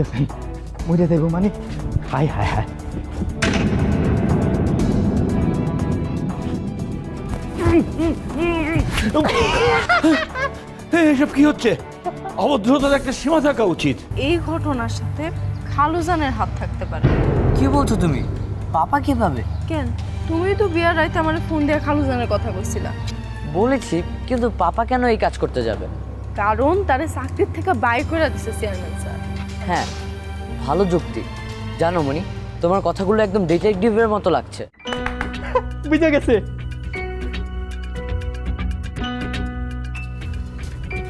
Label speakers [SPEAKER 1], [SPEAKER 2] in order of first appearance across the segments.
[SPEAKER 1] দেখ কি কইতেছেন মরে দেবো মানে হাই হাই হাই
[SPEAKER 2] এসব কি হচ্ছে? অভদ্রতার একটা সীমা থাকা উচিত।
[SPEAKER 3] এই ঘটনার সাথে খালুজানের হাত থাকতে পারে।
[SPEAKER 4] কি বলছো তুমি? পাপা কীভাবে?
[SPEAKER 3] কেন? তুমি তো বিয়ার রাইতে আমার ফোন দিয়ে খালুজানের কথা কইছিলা।
[SPEAKER 4] বলেছি কিন্তু পাপা কেন এই কাজ করতে যাবে?
[SPEAKER 3] কারণ তারে চাকরির থেকে বাই করে দিছে চেয়ারম্যান স্যার।
[SPEAKER 4] হ্যাঁ ভালো যুক্তি। জানো মনি তোমার কথাগুলো একদম ডিটেকটিভের মতো লাগছে।
[SPEAKER 1] বুঝে গেছে।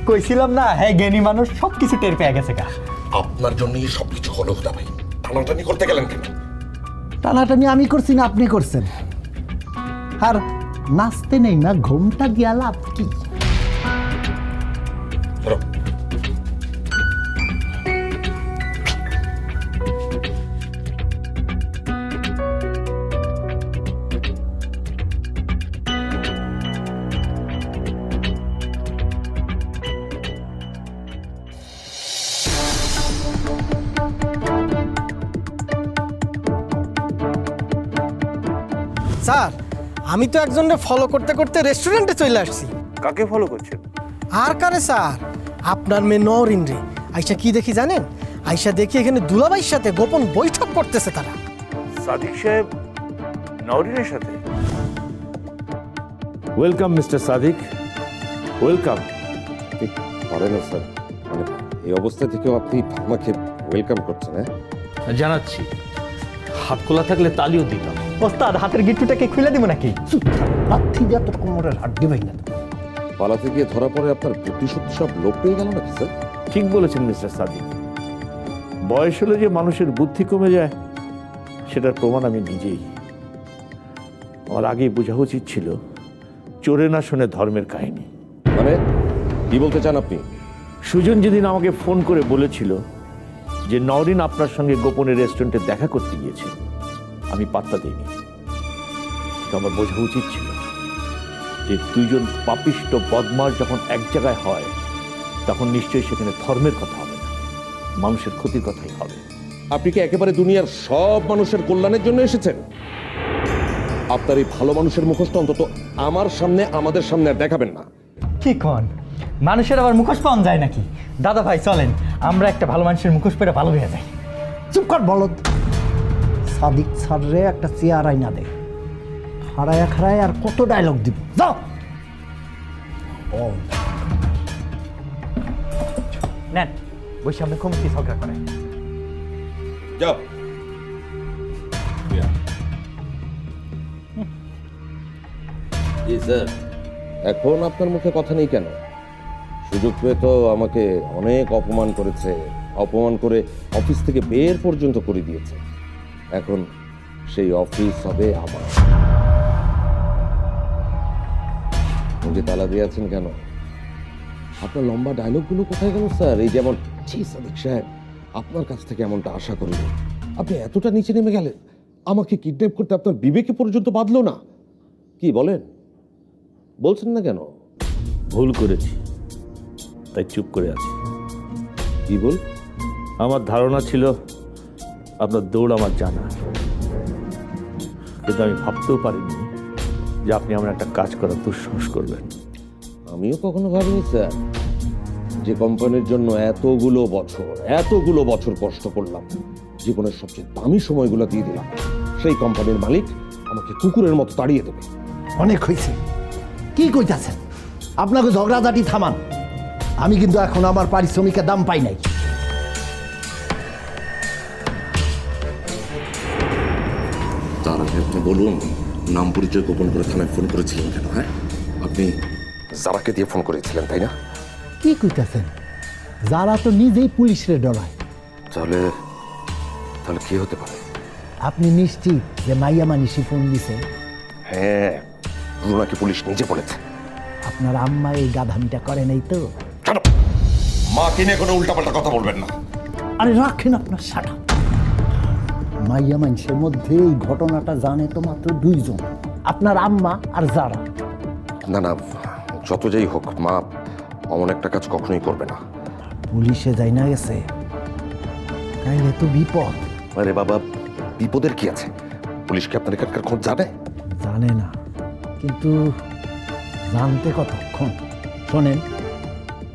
[SPEAKER 1] কইছিলাম না হ্যাঁ জ্ঞানী মানুষ সবকিছু টের পেয়ে গেছে কা
[SPEAKER 5] আপনার জন্যই সবকিছু হলো হুদা ভাই টানাটানি করতে গেলেন কেন?
[SPEAKER 6] টানাটানি আমি করছি না আপনি করছেন। আর নাচতে নেই না ঘুমটা গিয়া লাভ কি?
[SPEAKER 7] আমি তো একজনকে ফলো করতে করতে রেস্টুরেন্টে চলে আসছি।
[SPEAKER 2] কাকে ফলো করছেন?
[SPEAKER 7] আর কারে স্যার? আপনার মেয়ে নরিন রে। আইসা কি দেখি জানেন? আইসা দেখি এখানে দুলাভাইয়ের সাথে গোপন বৈঠক করতেছে তারা।
[SPEAKER 2] সাদিক সাহেব নওরিনের সাথে? ওয়েলকাম মিস্টার সাদিক ওয়েলকাম
[SPEAKER 5] পারেন স্যার। মানে এই অবস্থা থেকেও আপনি আমাকে ওয়েলকাম করছেন হ্যাঁ?
[SPEAKER 2] জানাচ্ছি। হাত খোলা থাকলে তালিও দিতাম।
[SPEAKER 1] ওস্তাদ হাতের গিট্টুটাকে খুলে দিব নাকি?
[SPEAKER 6] লাথি দিয়া তোর কোমরের হাড্ডি ভাই না।
[SPEAKER 5] পালাতে গিয়ে ধরা পড়ে আপনার বুদ্ধি শক্তি সব লোপ পেয়ে গেল নাকি স্যার?
[SPEAKER 2] ঠিক বলেছেন মিস্টার সাদিক। বয়স হলে যে মানুষের বুদ্ধি কমে যায় সেটার প্রমাণ আমি নিজেই। আমার আগেই বোঝা উচিত ছিল চোরে না শুনে ধর্মের কাহিনী।
[SPEAKER 5] মানে কি বলতে চান আপনি?
[SPEAKER 2] সুজন যেদিন আমাকে ফোন করে বলেছিল যে নরিন আপনার সঙ্গে গোপনে রেস্টুরেন্টে দেখা করতে গিয়েছে আমি পাত্তা দিইনি। তো আমার বোঝা উচিত ছিল যে দুইজন পাপিষ্ট বদমার যখন এক জায়গায় হয় তখন নিশ্চয়ই সেখানে ধর্মের কথা হবে না মানুষের ক্ষতির কথাই হবে।
[SPEAKER 5] আপনি কি একেবারে দুনিয়ার সব মানুষের কল্যাণের জন্য এসেছেন? আপনার এই ভালো মানুষের মুখোশটা অন্তত আমার সামনে আমাদের সামনে আর দেখাবেন না।
[SPEAKER 1] কি কন? মানুষের আবার মুখোশ পাওয়া যায় নাকি? দাদা ভাই চলেন। আমরা একটা ভালো মানুষের মুখোশ পেরে ভালো হয়ে যাই।
[SPEAKER 6] চুপ কর বলদ। সাদিক স্যাররে একটা চেয়ার আইনা দে। খাড়ায় খাড়ায় আর কত ডায়লগ দিব। যাও। ও
[SPEAKER 1] নেন আমরা কমতি ঝগড়া করে
[SPEAKER 5] যাও। জি স্যার। এখন আপনার মুখে কথা নেই কেন? সুযোগ পেয়ে তো আমাকে অনেক অপমান করেছে, অপমান করে অফিস থেকে বের পর্যন্ত করে দিয়েছে। এখন সেই অফিস হবে আমার। মুখে তালা দিয়ে আছেন কেন? আপনার লম্বা ডায়লগগুলো কোথায় গেল, স্যার? এই যেমন সাদিক সাহেব, আপনার কাছ থেকে এমনটা আশা করিনি আপনি এতটা নিচে নেমে গেলেন, আমাকে কিডন্যাপ করতে আপনার বিবেকে পর্যন্ত বাঁধলো না। কি বলেন? বলছেন না কেন?
[SPEAKER 2] ভুল করেছি। তাই চুপ করে আছি।
[SPEAKER 5] কি বল?
[SPEAKER 2] আমার ধারণা ছিল আপনার দৌড় আমার জানা। কিন্তু আমি ভাবতেও পারিনি যে আপনি আমার একটা কাজ করার দুঃসাহস করবেন।
[SPEAKER 5] আমিও কখনো ভাবিনি স্যার। যে কোম্পানির জন্য এতগুলো বছর এতগুলো বছর কষ্ট করলাম জীবনের সবচেয়ে দামি সময়গুলো দিয়ে দিলাম সেই কোম্পানির মালিক আমাকে কুকুরের মতো তাড়িয়ে দেবে।
[SPEAKER 6] অনেক হয়েছে। কি কইতাছেন? আপনাকে ঝগড়াঝাটি থামান। আমি কিন্তু এখন আমার পারিশ্রমিকের দাম পাই নাই।
[SPEAKER 5] তার আগে আপনি বলুন নাম পরিচয় গোপন করে থানায় ফোন করেছিলেন কেন হ্যাঁ? আপনি জারাকে দিয়ে ফোন করেছিলেন তাই না?
[SPEAKER 6] কি কইতাছেন? যারা তো নিজেই পুলিশরে ডরায়।
[SPEAKER 5] তাহলে তাহলে কি হতে পারে?
[SPEAKER 6] আপনি নিশ্চিত যে মাইয়া মানিসি ফোন দিছে?
[SPEAKER 5] হ্যাঁ রুনাকে পুলিশ নিজে বলেছে।
[SPEAKER 6] আপনার আম্মা এই গাধামিটা করে নাই তো?
[SPEAKER 5] কেন মা কিনে কোনো উল্টাপাল্টা কথা বলবেন না।
[SPEAKER 6] আরে রাখেন আপনার সাটা মাইয়া মানুষের মধ্যে এই ঘটনাটা জানে তো মাত্র দুইজন। আপনার আম্মা আর যারা।
[SPEAKER 5] না না যত যাই হোক মা অমন একটা কাজ কখনোই করবে না।
[SPEAKER 6] পুলিশে যাই না গেছে। তাইলে তো বিপদ।
[SPEAKER 5] আরে বাবা বিপদের কি আছে? পুলিশ কি আপনার এখানকার খোঁজ জানে?
[SPEAKER 6] জানে না। কিন্তু জানতে কতক্ষণ? শোনেন।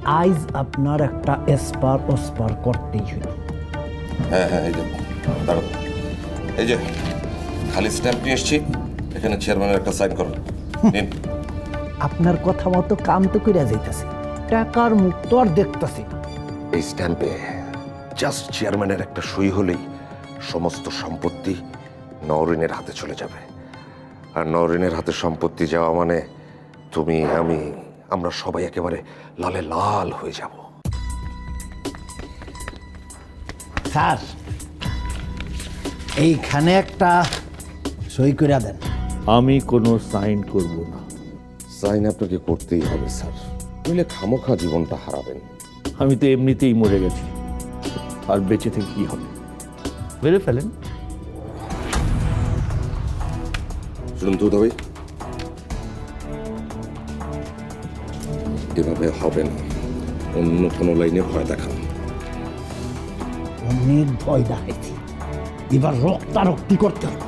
[SPEAKER 6] আইজ আপনার একটা এসপার ওসপার করতেই হইল।
[SPEAKER 5] হ্যাঁ হ্যাঁ এই যে দাঁড়ান এই যে খালি স্ট্যাম্প নিয়ে এসছি এখানে চেয়ারম্যানের একটা সাইন করুন নিন।
[SPEAKER 6] আপনার কথা মতো কাম তো কইরা যাইতাছে। টাকার মুখ তো আর দেখতাছি
[SPEAKER 5] এই স্ট্যাম্পে জাস্ট চেয়ারম্যানের একটা সই হলেই সমস্ত সম্পত্তি নওরিনের হাতে চলে যাবে। আর নওরিনের হাতে সম্পত্তি যাওয়া মানে তুমি আমি আমরা সবাই একেবারে লালে লাল হয়ে যাব।
[SPEAKER 6] স্যার এইখানে একটা সই করে দেন।
[SPEAKER 2] আমি কোনো সাইন করব না।
[SPEAKER 5] সাইন আপনাকে করতেই হবে স্যার। নইলে খামোখা জীবনটা হারাবেন।
[SPEAKER 2] আমি তো এমনিতেই মরে গেছি। আর বেঁচে থেকে কি হবে? মেরে ফেলেন।
[SPEAKER 5] শুনুন তো ভাই এভাবে হবে না। অন্য কোনো লাইনে ভয় দেখান
[SPEAKER 6] অনেক ভয় দেখাইছি। এবার রক্তারক্তি করতে হবে।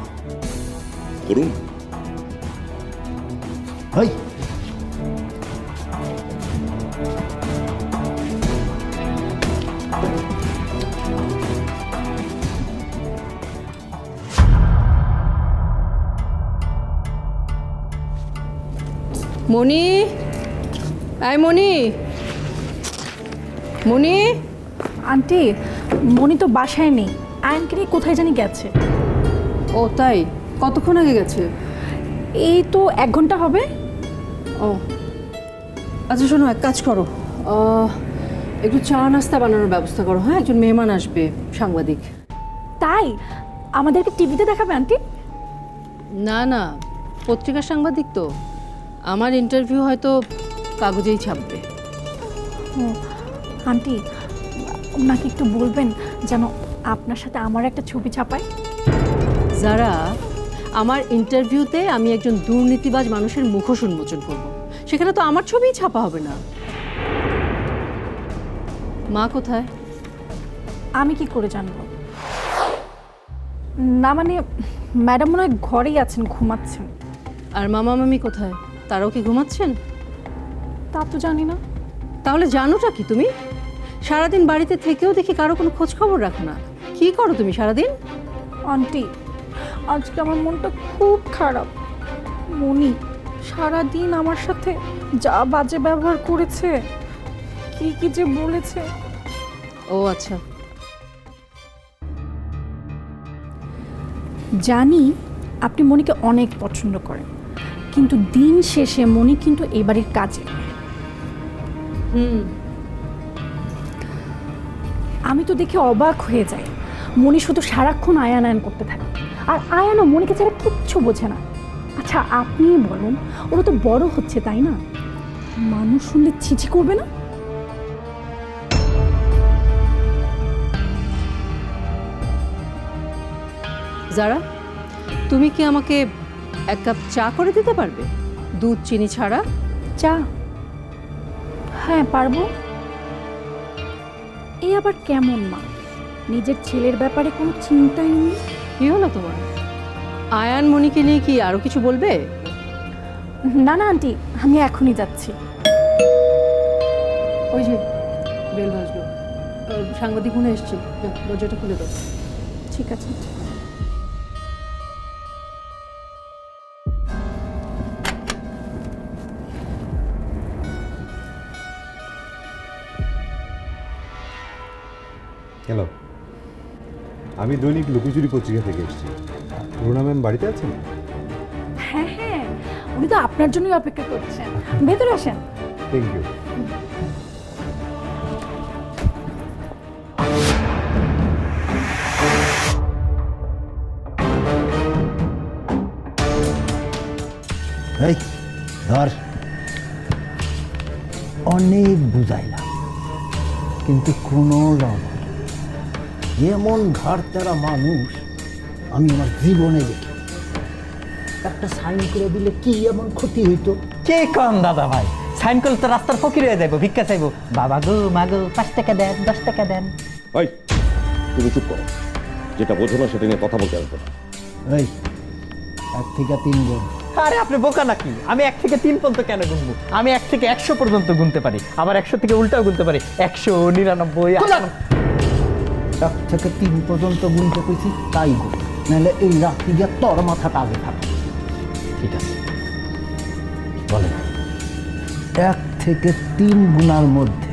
[SPEAKER 5] করুন।
[SPEAKER 6] হই।
[SPEAKER 8] মণি। আয় মণি। মণি।
[SPEAKER 3] আন্টি মনি তো বাসায় নেই। আয়নকে নিয়ে কোথায় জানি গেছে।
[SPEAKER 8] ও তাই? কতক্ষণ আগে গেছে?
[SPEAKER 3] এই তো এক ঘণ্টা হবে।
[SPEAKER 8] ও। আচ্ছা শোনো এক কাজ করো। একটু চা নাস্তা বানানোর ব্যবস্থা করো হ্যাঁ? একজন মেহমান আসবে সাংবাদিক।
[SPEAKER 3] তাই? আমাদেরকে টিভিতে দেখাবে আন্টি?
[SPEAKER 8] না না পত্রিকার সাংবাদিক তো। আমার ইন্টারভিউ হয়তো কাগজেই ছাপবে।
[SPEAKER 3] ও আন্টি ওনাকে একটু বলবেন যেন আপনার সাথে আমার একটা ছবি ছাপায়।
[SPEAKER 8] যারা আমার ইন্টারভিউতে আমি একজন দুর্নীতিবাজ মানুষের মুখোশ উন্মোচন করব সেখানে তো আমার ছবিই ছাপা হবে না। মা কোথায়?
[SPEAKER 3] আমি কি করে জানব? না মানে ম্যাডাম মনে হয় ঘরেই আছেন ঘুমাচ্ছেন।
[SPEAKER 8] আর মামা মামি কোথায়? তারাও কি ঘুমাচ্ছেন?
[SPEAKER 3] তা তো জানি না।
[SPEAKER 8] তাহলে জানোটা কি তুমি? সারাদিন বাড়িতে থেকেও দেখি কারও কোনো খোঁজ খবর রাখো না। কি করো তুমি সারাদিন?
[SPEAKER 3] আন্টি আজকে আমার মনটা খুব খারাপ। মনি সারাদিন আমার সাথে যা বাজে ব্যবহার করেছে কি কি যে বলেছে।
[SPEAKER 8] ও আচ্ছা।
[SPEAKER 3] জানি আপনি মনিকে অনেক পছন্দ করেন কিন্তু দিন শেষে মনি কিন্তু এই বাড়ির কাজে
[SPEAKER 8] হুম।
[SPEAKER 3] আমি তো দেখে অবাক হয়ে যাই। মনি শুধু সারাক্ষণ আয়ান আয়ন করতে থাকে। আর আয়ানও মনিকে ছাড়া কিচ্ছু বোঝে না। আচ্ছা আপনি বলুন ওরা তো বড় হচ্ছে তাই না? মানুষ শুনলে ছিছি করবে না?
[SPEAKER 8] যারা তুমি কি আমাকে এক কাপ চা করে দিতে পারবে? দুধ চিনি ছাড়া?
[SPEAKER 3] চা? হ্যাঁ পারব। এই আবার কেমন মা? নিজের ছেলের ব্যাপারে কোনো চিন্তাই নেই?
[SPEAKER 8] কি হলো তোমার? আয়ান মণিকে নিয়ে কি আরও কিছু বলবে?
[SPEAKER 3] না না আন্টি আমি এখনই যাচ্ছি।
[SPEAKER 8] ওই যে বেল বাজলো। সাংবাদিক মনে এসছে। দরজাটা খুলে দাও।
[SPEAKER 3] ঠিক আছে
[SPEAKER 9] আমি দৈনিক লুকোচুরি পত্রিকা থেকে এসেছি। রুনা ম্যাম বাড়িতে আছেন?
[SPEAKER 3] হ্যাঁ হ্যাঁ। উনি তো আপনার জন্যই অপেক্ষা করছেন। ভেতরে আসেন।
[SPEAKER 9] থ্যাংক ইউ
[SPEAKER 6] এই ধর। অনেক বুঝাইলাম। কিন্তু কোনো লাভ। এমন ঘর তেরা মানুষ আমি আমার জীবনে দেখি। একটা সাইন করে দিলে কি এমন ক্ষতি হইতো?
[SPEAKER 1] কে কম দাদা ভাই? সাইন করলে তো রাস্তার ফকির হয়ে যাব ভিক্ষা চাইব। বাবা গো মা গো পাঁচ টাকা দেন দশ টাকা দেন।
[SPEAKER 5] ওই তুমি চুপ করো। যেটা বোঝো না সেটা নিয়ে কথা বলতে আসবে না।
[SPEAKER 6] এই এক থেকে তিন গুণ।
[SPEAKER 1] আরে আপনি বোকা নাকি? আমি এক থেকে তিন পর্যন্ত কেন গুনবো? আমি এক থেকে একশো পর্যন্ত গুনতে পারি। আবার একশো থেকে উল্টাও গুনতে পারি। একশো নিরানব্বই।
[SPEAKER 6] এক থেকে তিন পর্যন্ত গুনতে পেয়েছি তাই গুণ নাহলে এই রাত্রি গিয়ে তোর মাথাটা আগে থাকে।
[SPEAKER 1] ঠিক আছে।
[SPEAKER 6] বলেন এক থেকে তিন গুণার মধ্যে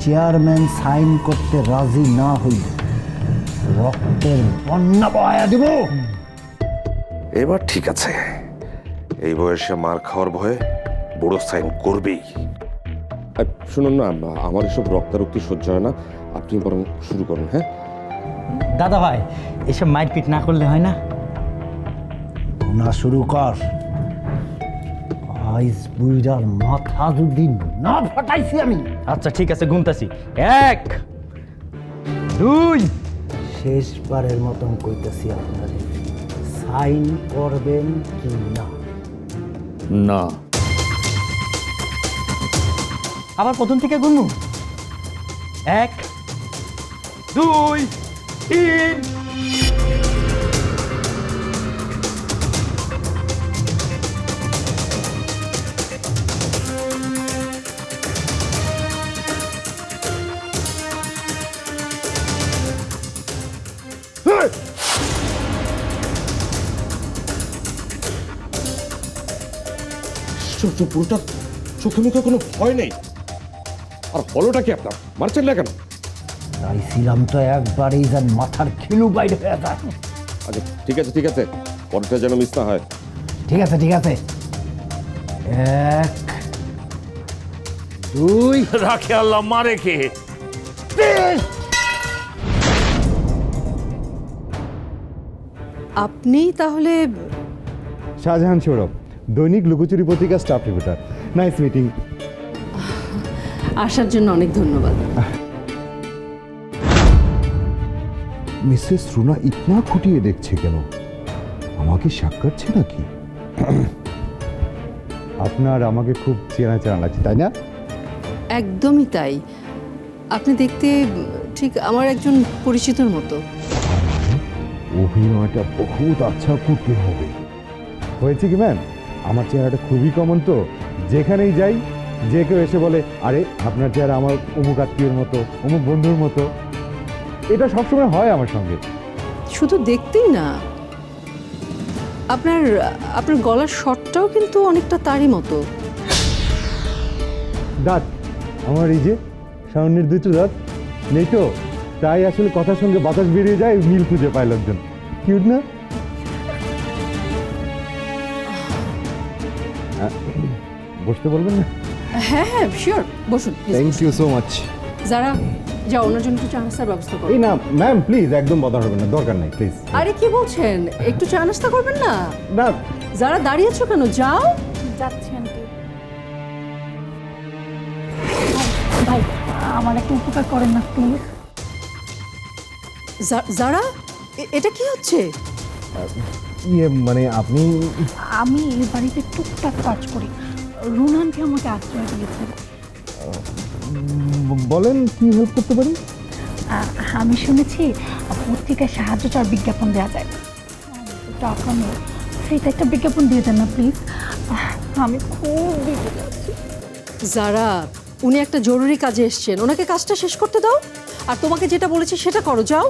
[SPEAKER 6] চেয়ারম্যান সাইন করতে রাজি না হইলে রক্তের বন্যা বয়া দিব।
[SPEAKER 5] এবার ঠিক আছে। এই বয়সে মার খাওয়ার ভয়ে বড় সাইন করবেই। শুনুন না আমার এসব রক্তারক্তি সহ্য হয় না। আপনি বরং শুরু করুন হ্যাঁ?
[SPEAKER 1] দাদা ভাই এসব মারপিট না করলে হয় না?
[SPEAKER 6] না শুরু কর। আইস বুইরার মাথা যদি না ফাটাইছি আমি।
[SPEAKER 1] আচ্ছা ঠিক আছে গুনতাছি। এক দুই।
[SPEAKER 6] শেষবারের মতন কইতেছি আপনাদের সাইন করবেন কি না?
[SPEAKER 2] না।
[SPEAKER 1] আবার প্রথম থেকে গুনবো? এক দুই, তিন।
[SPEAKER 5] পুরোটা চোখে মুখে কোনো ভয় নেই। আর হলোটা কি আপনার? মারছেন না কেন?
[SPEAKER 6] চাইছিলাম তো একবারেই যেন মাথার খিলু বাইরে হয়ে যায়।
[SPEAKER 5] আচ্ছা ঠিক আছে ঠিক আছে। পরেরটা যেন মিস না হয়।
[SPEAKER 6] ঠিক আছে ঠিক আছে। এক দুই।
[SPEAKER 2] রাখে আল্লাহ মারে কে?
[SPEAKER 8] আপনি তাহলে
[SPEAKER 9] শাহজাহান সৌরভ দৈনিক লুকোচুরি পত্রিকা স্টাফ রিপোর্টার নাইস মিটিং
[SPEAKER 8] আসার জন্য অনেক ধন্যবাদ।
[SPEAKER 9] মিসেস রুনা ইতনা খুঁটিয়ে দেখছে কেন? আমাকে সাক্ষাৎছে নাকি? আপনার আমাকে খুব চেনা চেনা লাগছে তাই না?
[SPEAKER 8] একদমই তাই। আপনি দেখতে ঠিক আমার একজন পরিচিতর মতো।
[SPEAKER 9] অভিনয়টা বহুত আচ্ছা করতে হবে। হয়েছে কি ম্যাম আমার চেহারাটা খুবই কমন তো। যেখানেই যাই যে কেউ এসে বলে আরে আপনার চেহারা আমার অমুক আত্মীয়র মতো অমুক বন্ধুর মতো। এটা সবসময় হয় আমার সঙ্গে।
[SPEAKER 8] শুধু দেখতেই না আপনার আপনার গলার শটটাও কিন্তু অনেকটা তারই মতো।
[SPEAKER 9] দাঁত আমার এই যে সামনের দুটো দাঁত নেই তো তাই আসলে কথার সঙ্গে বাতাস বেরিয়ে যায় মিল খুঁজে পায় লোকজন। কিউট না? বসতে বলবেন না?
[SPEAKER 8] হ্যাঁ হ্যাঁ শিওর বসুন
[SPEAKER 9] থ্যাংক ইউ সো মাচ
[SPEAKER 8] যারা যাও ওনার জন্য একটু চা নাস্তার ব্যবস্থা করো।
[SPEAKER 9] এই না ম্যাম প্লিজ একদম বদল হবে না দরকার নাই প্লিজ
[SPEAKER 8] আরে কি বলছেন? একটু চা নাস্তা করবেন না?
[SPEAKER 9] না।
[SPEAKER 8] যারা দাঁড়িয়েছো কেন যাও।
[SPEAKER 3] যাচ্ছি আন্টি। ভাই আমার একটা উপকার করেন না প্লিজ
[SPEAKER 8] যারা? এটা কি হচ্ছে?
[SPEAKER 9] ইয়ে মানে আপনি
[SPEAKER 3] আমি এই বাড়িতে টুকটাক কাজ করি। রুনানকে আমাকে আশ্রয় দিয়েছেন
[SPEAKER 9] ব- বলেন কি হেল্প করতে পারি?
[SPEAKER 3] আমি শুনেছি পত্রিকায় সাহায্য চার বিজ্ঞাপন দেওয়া যায়। টাকা নেই সেটা একটা বিজ্ঞাপন দিয়ে দেন না প্লিজ আমি খুব আছি।
[SPEAKER 8] যারা উনি একটা জরুরি কাজে এসছেন ওনাকে কাজটা শেষ করতে দাও আর তোমাকে যেটা বলেছি সেটা করো যাও।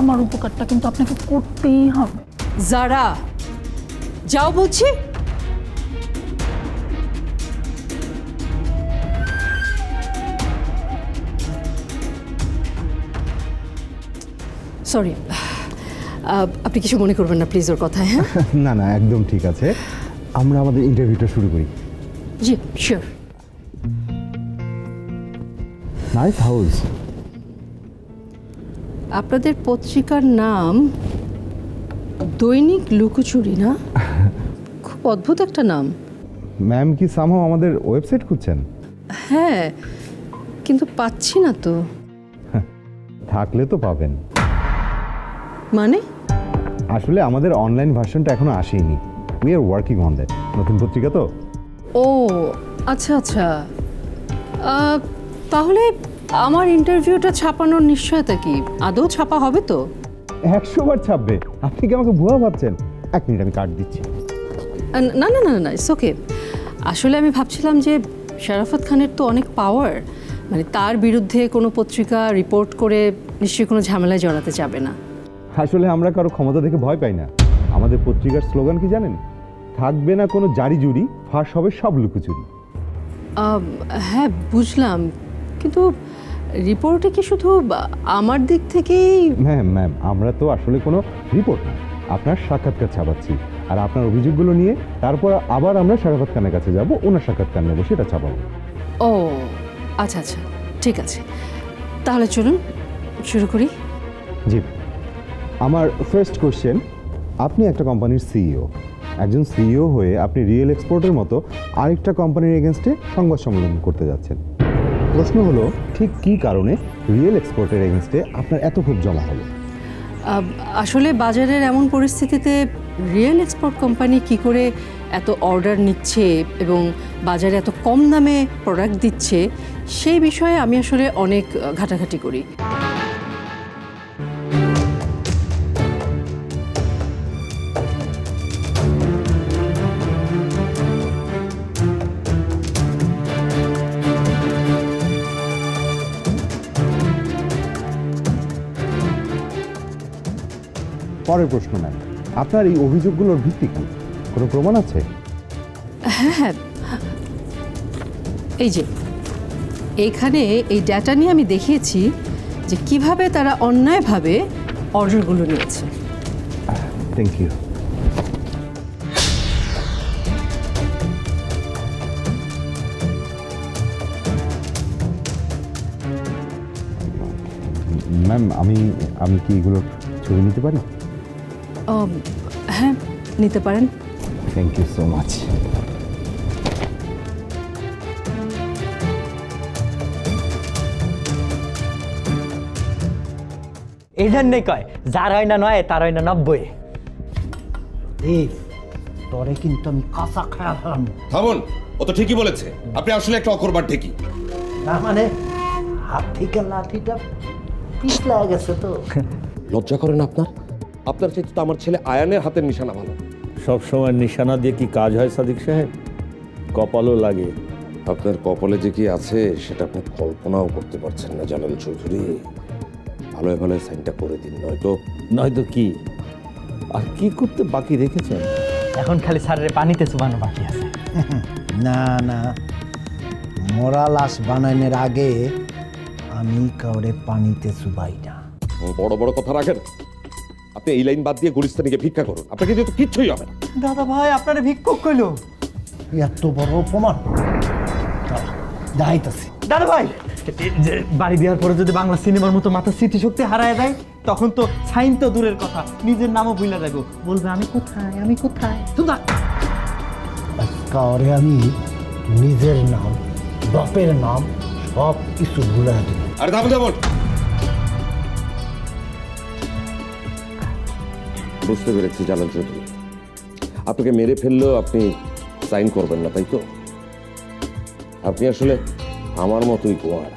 [SPEAKER 3] আমার উপকারটা কিন্তু আপনাকে করতেই হবে।
[SPEAKER 8] যারা যাও বলছি। সরি আপনি কিছু মনে করবেন না প্লিজ ওর কথায় হ্যাঁ?
[SPEAKER 9] না না একদম ঠিক আছে। আমরা আমাদের ইন্টারভিউটা শুরু করি।
[SPEAKER 8] জি শিওর
[SPEAKER 9] নাইস হাউস
[SPEAKER 8] আপনাদের পত্রিকার নাম দৈনিক লুকোচুরি না? খুব অদ্ভুত একটা নাম।
[SPEAKER 9] ম্যাম কি সামহাও আমাদের ওয়েবসাইট খুঁজছেন?
[SPEAKER 8] হ্যাঁ কিন্তু পাচ্ছি না তো।
[SPEAKER 9] থাকলে তো পাবেন।
[SPEAKER 8] মানে?
[SPEAKER 9] আসলে আমাদের অনলাইন ভার্সনটা এখনও আসেনি। We are working on that নতুন পত্রিকা তো?
[SPEAKER 8] ও আচ্ছা আচ্ছা। তাহলে আমার ইন্টারভিউটা ছাপানোর নিশ্চয়তা কি? আদৌ ছাপা হবে তো?
[SPEAKER 9] একশো বার ছাপবে। আপনি কি আমাকে ভুয়া ভাবছেন? এক মিনিট আমি কার্ড দিচ্ছি।
[SPEAKER 8] না না না না ইটস ওকে আসলে আমি ভাবছিলাম যে শারাফত খানের তো অনেক পাওয়ার মানে তার বিরুদ্ধে কোনো পত্রিকা রিপোর্ট করে নিশ্চয়ই কোনো ঝামেলায় জড়াতে যাবে না।
[SPEAKER 9] আসলে আমরা কারও ক্ষমতা দেখে ভয় পাই না। আমাদের পত্রিকার স্লোগান কি জানেন? থাকবে না কোনো জারি জুরি ফাঁস হবে সব লুকোচুরি।
[SPEAKER 8] হ্যাঁ বুঝলাম। কিন্তু রিপোর্টে কি শুধু আমার দিক থেকেই
[SPEAKER 9] ম্যাম ম্যাম আমরা তো আসলে কোনো রিপোর্ট না। আপনার সাক্ষাৎকার ছাপাচ্ছি। আর আপনার অভিযোগগুলো নিয়ে তারপর আবার আমরা খানের কাছে যাব ওনার সাক্ষাৎকার নেব সেটা ছাপাবো।
[SPEAKER 8] ও আচ্ছা আচ্ছা ঠিক আছে। তাহলে চলুন শুরু করি।
[SPEAKER 9] জি। আমার ফার্স্ট কোশ্চেন আপনি একটা কোম্পানির সিইও একজন সিইও হয়ে আপনি রিয়েল এক্সপোর্টের মতো আরেকটা কোম্পানির এগেনস্টে সংবাদ সম্মেলন করতে যাচ্ছেন। প্রশ্ন হলো, ঠিক কী কারণে রিয়েল এক্সপোর্টের এগেনস্টে আপনার এত খুব জমা হলো?
[SPEAKER 8] আসলে বাজারের এমন পরিস্থিতিতে রিয়েল এক্সপোর্ট কোম্পানি কি করে এত অর্ডার নিচ্ছে এবং বাজারে এত কম দামে প্রোডাক্ট দিচ্ছে, সেই বিষয়ে আমি আসলে অনেক ঘাটাঘাটি করি।
[SPEAKER 9] পরের প্রশ্ন ম্যাম আপনার এই অভিযোগগুলোর ভিত্তি কি? কোনো প্রমাণ আছে?
[SPEAKER 8] হ্যাঁ এই যে এইখানে এই ডেটা নিয়ে আমি দেখিয়েছি যে কীভাবে তারা অন্যায়ভাবে অর্ডারগুলো নিয়েছে।
[SPEAKER 9] থ্যাংক ইউ ম্যাম আমি আমি কি এগুলোর ছবি নিতে পারি?
[SPEAKER 8] হ্যাঁ নিতে পারেন।
[SPEAKER 9] থ্যাংক ইউ সো মাচ
[SPEAKER 1] এই জন্যই কয় যার হয় না নয় তার হয় না নব্বই।
[SPEAKER 6] তরে কিন্তু আমি কাঁচা খায়ালাম
[SPEAKER 5] থামুন ও তো ঠিকই বলেছে। আপনি আসলে একটা অকরবার ঠিকই
[SPEAKER 6] তার মানে হাত থেকে লাঠিটা পিছলা গেছে তো।
[SPEAKER 5] লজ্জা করেন আপনার? আপনার চাইতে তো আমার ছেলে আয়ানের হাতের নিশানা ভালো।
[SPEAKER 2] সবসময় নিশানা দিয়ে কি কাজ হয় সাদিক সাহেব? কপালও লাগে।
[SPEAKER 5] আপনার কপালে যে কি আছে সেটা আপনি কল্পনাও করতে পারছেন না জালাল চৌধুরী। ভালো ভালো সাইনটা করে দিন নয়তো
[SPEAKER 2] নয়তো কি? আর কি করতে বাকি রেখেছেন?
[SPEAKER 1] এখন খালি স্যারের পানিতে চুবানো বাকি আছে।
[SPEAKER 6] না না। মরা লাশ বানানোর আগে আমি কাউরে পানিতে চুবাই না।
[SPEAKER 5] বড় বড় কথা রাখেন। আপনি এই লাইন বাদ দিয়ে গুলিস্তানিকে ভিক্ষা করুন। আপনাকে যেহেতু কিচ্ছুই হবে না।
[SPEAKER 1] দাদা ভাই আপনারা ভিক্ষুক কইলো।
[SPEAKER 6] এত বড় অপমান। দাঁড়াইতেছি
[SPEAKER 1] দাদা ভাই! যে বাড়ি দেওয়ার পরে যদি বাংলা সিনেমার মতো মাথা স্মৃতিশক্তি হারায় দেয় তখন তো সাইন তো দূরের কথা নিজের নামও ভুলে যাব। বলবে আমি কোথায়? আমি কোথায়? তো না
[SPEAKER 6] আমি নিজের নাম বাপের নাম সব কিছু ভুলে দিই
[SPEAKER 5] আরে থামুন থামুন বুঝতে পেরেছি জালাল চৌধুরী আপনাকে মেরে ফেললেও আপনি সাইন করবেন না, তাই তো? আপনি আসলে আমার মতোই কুয়ার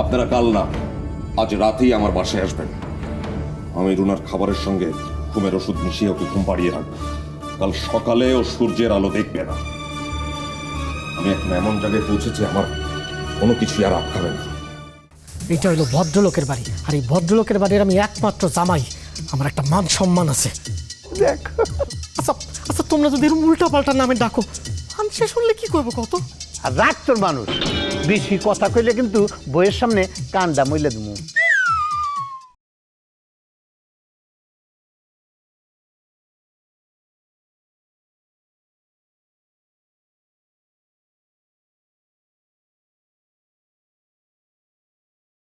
[SPEAKER 5] আপনারা কাল না, আজ রাতেই আমার বাসায় আসবেন। আমি রুনার খাবারের সঙ্গে ঘুমের ওষুধ মিশিয়ে ওকে ঘুম পাড়িয়ে রাখব। কাল সকালে ও সূর্যের আলো দেখবে না। আমি এখন এমন জায়গায় পৌঁছেছি, আমার কোনো কিছুই আর আটকাবে না।
[SPEAKER 7] এটা হলো ভদ্রলোকের বাড়ি। আর এই ভদ্রলোকের বাড়ির আমি একমাত্র জামাই। আমার একটা মান সম্মান আছে। দেখ। আচ্ছা আচ্ছা তোমরা যদি এরকম উল্টা পাল্টা নামে ডাকো আমি সে শুনলে কি করব কত?
[SPEAKER 10] আর রাগ তোর মানুষ। বেশি কথা কইলে কিন্তু বইয়ের সামনে কান্দা মইলে দেবো